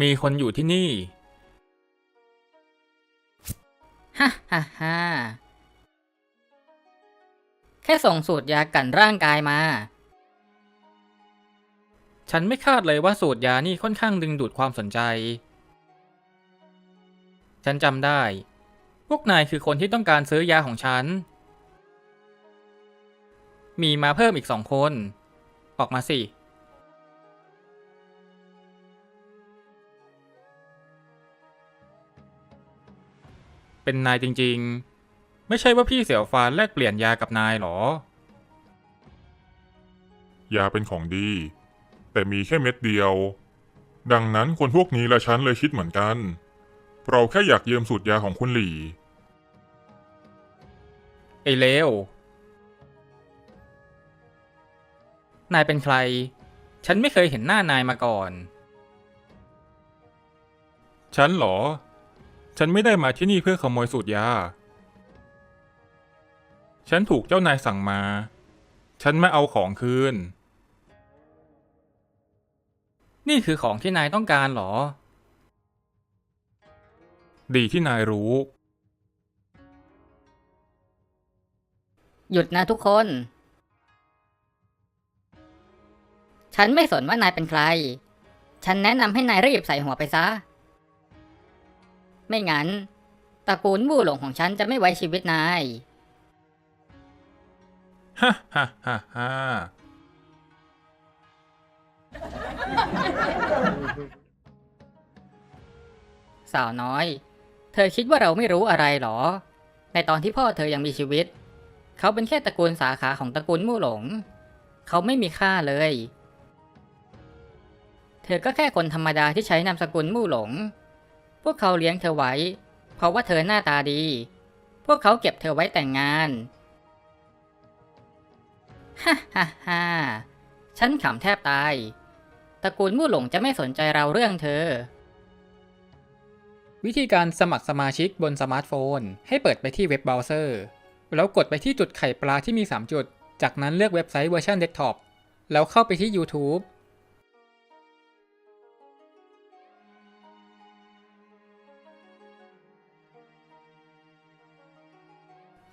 มีคนอยู่ที่นี่ ฮ่าฮ่าฮ่าแค่ส่งสูตรยากันร่างกายมา ฉันไม่คาดเลยว่าสูตรยานี่ค่อนข้างดึงดูดความสนใจ ฉันจำได้ พวกนายคือคนที่ต้องการซื้อยาของฉัน มีมาเพิ่มอีกสองคน ออกมาสิ เป็นนายจริงๆ ไม่ใช่ว่าพี่เสี่ยวฟานแลกเปลี่ยนยากับนายหรอ ยาเป็นของดี แต่มีแค่เม็ดเดียว ดังนั้นคนพวกนี้และฉันเลยคิดเหมือนกัน เราแค่อยากยืมสูตรยาของคุณหลี่ ไอ้เลวนายเป็นใคร ฉันไม่เคยเห็นหน้านายมาก่อน ฉันเหรอ ฉันไม่ได้มาที่นี่เพื่อขโมยสูตรยา ฉันถูกเจ้านายสั่งมา ฉันมาเอาของคืน นี่คือของที่นายต้องการเหรอ ดีที่นายรู้ หยุดนะทุกคน ฉันไม่สนว่านายเป็นใคร ฉันแนะนำให้นายรีบใส่หัวไปซะ ไม่งั้นตระกูลมู่หลงของฉันจะไม่ไว้ชีวิตนาย ฮ่าฮ่าฮ่าฮ่าสาวน้อย เธอคิดว่าเราไม่รู้อะไรหรอ ในตอนที่พ่อเธอยังมีชีวิต เขาเป็นแค่ตระกูลสาขาของตระกูลมู่หลง เขาไม่มีค่าเลย เธอก็แค่คนธรรมดาที่ใช้นามสกุลมู่หลงพ วกเขาเลี้ยงเธอไว้ เพราะว่าเธอหน้าตาดี พวกเขาเก็บเธอไว้แต่งงานฮ่าฮ่าฮ่าฉันขำแทบตาย ตระกูลมู่หลงจะไม่สนใจเราเรื่องเธอ วิธีการสมัครสมาชิกบนสมาร์ทโฟน ให้เปิดไปที่เว็บเบราว์เซอร์ แล้วกดไปที่จุดไข่ปลาที่มี 3 จุด จากนั้นเลือกเว็บไซต์เวอร์ชันเดสก์ท็อป แล้วเข้าไปที่ YouTube